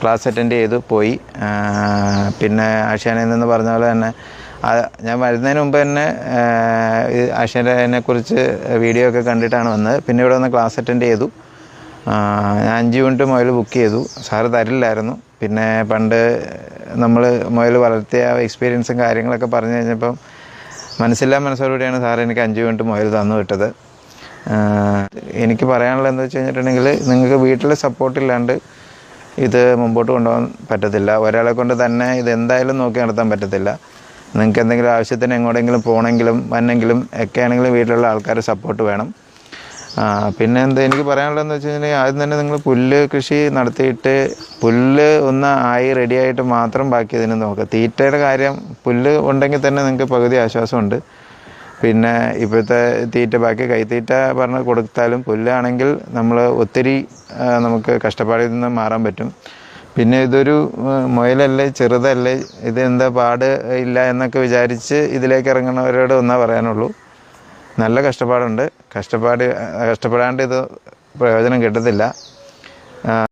Class attend ചെയ്തു പോയി. പിന്നെ ആശാനിൽ നിന്ന് പറഞ്ഞ പോലെ തന്നെ ഞാൻ വരുന്നതിന് മുമ്പ് തന്നെ ആഷ്യാനെ കുറിച്ച് വീഡിയോ ഒക്കെ കണ്ടിട്ടാണ് വന്നത്. പിന്നെ ഇവിടെ വന്ന് ക്ലാസ് അറ്റൻഡ് ചെയ്തു. ഞാൻ അഞ്ച് മിനിറ്റ് മുയൽ ബുക്ക് ചെയ്തു. സാറ് തരില്ലായിരുന്നു. പിന്നെ പണ്ട് നമ്മൾ മുയൽ വളർത്തിയ എക്സ്പീരിയൻസും കാര്യങ്ങളൊക്കെ പറഞ്ഞു കഴിഞ്ഞപ്പം മനസ്സില്ലാ മനസ്സോടുകൂടിയാണ് സാർ എനിക്ക് അഞ്ച് മിനിറ്റ് മുയൽ തന്നു വിട്ടത്. എനിക്ക് പറയാനുള്ളത് എന്താ വെച്ച് കഴിഞ്ഞിട്ടുണ്ടെങ്കിൽ നിങ്ങൾക്ക് വീട്ടിൽ സപ്പോർട്ടില്ലാണ്ട് ഇത് മുമ്പോട്ട് കൊണ്ടുപോകാൻ പറ്റത്തില്ല. ഒരാളെ കൊണ്ട് തന്നെ ഇത് എന്തായാലും നോക്കി നടത്താൻ പറ്റത്തില്ല. നിങ്ങൾക്ക് എന്തെങ്കിലും ആവശ്യത്തിന് എങ്ങോട്ടെങ്കിലും പോകണമെങ്കിലും വന്നെങ്കിലും ഒക്കെ ആണെങ്കിലും വീട്ടിലുള്ള ആൾക്കാർ സപ്പോർട്ട് വേണം. പിന്നെ എന്താ എനിക്ക് പറയാനുള്ളതെന്ന് വെച്ച് കഴിഞ്ഞാൽ ആദ്യം തന്നെ നിങ്ങൾ പുല്ല് കൃഷി നടത്തിയിട്ട് പുല്ല് ഒന്ന് ആയി റെഡിയായിട്ട് മാത്രം ബാക്കി ഇതിന് നോക്കുക. തീറ്റയുടെ കാര്യം പുല്ല് ഉണ്ടെങ്കിൽ തന്നെ നിങ്ങൾക്ക് പകുതി ആശ്വാസമുണ്ട്. പിന്നെ ഇപ്പോഴത്തെ തീറ്റ ബാക്കി കൈത്തീറ്റ പറഞ്ഞ് കൊടുത്താലും പുല്ലാണെങ്കിൽ നമ്മൾ ഒത്തിരി നമുക്ക് കഷ്ടപ്പാടിൽ നിന്ന് മാറാൻ പറ്റും. പിന്നെ ഇതൊരു മുയലല്ലേ ചെറുതല്ലേ ഇത് എന്താ പാട് ഇല്ല എന്നൊക്കെ വിചാരിച്ച് ഇതിലേക്ക് ഇറങ്ങുന്നവരോട് ഒന്നാ പറയാനുള്ളൂ. നല്ല കഷ്ടപ്പാടുണ്ട്. കഷ്ടപ്പാട് കഷ്ടപ്പെടാണ്ട് ഇത് പ്രയോജനം കിട്ടത്തില്ല.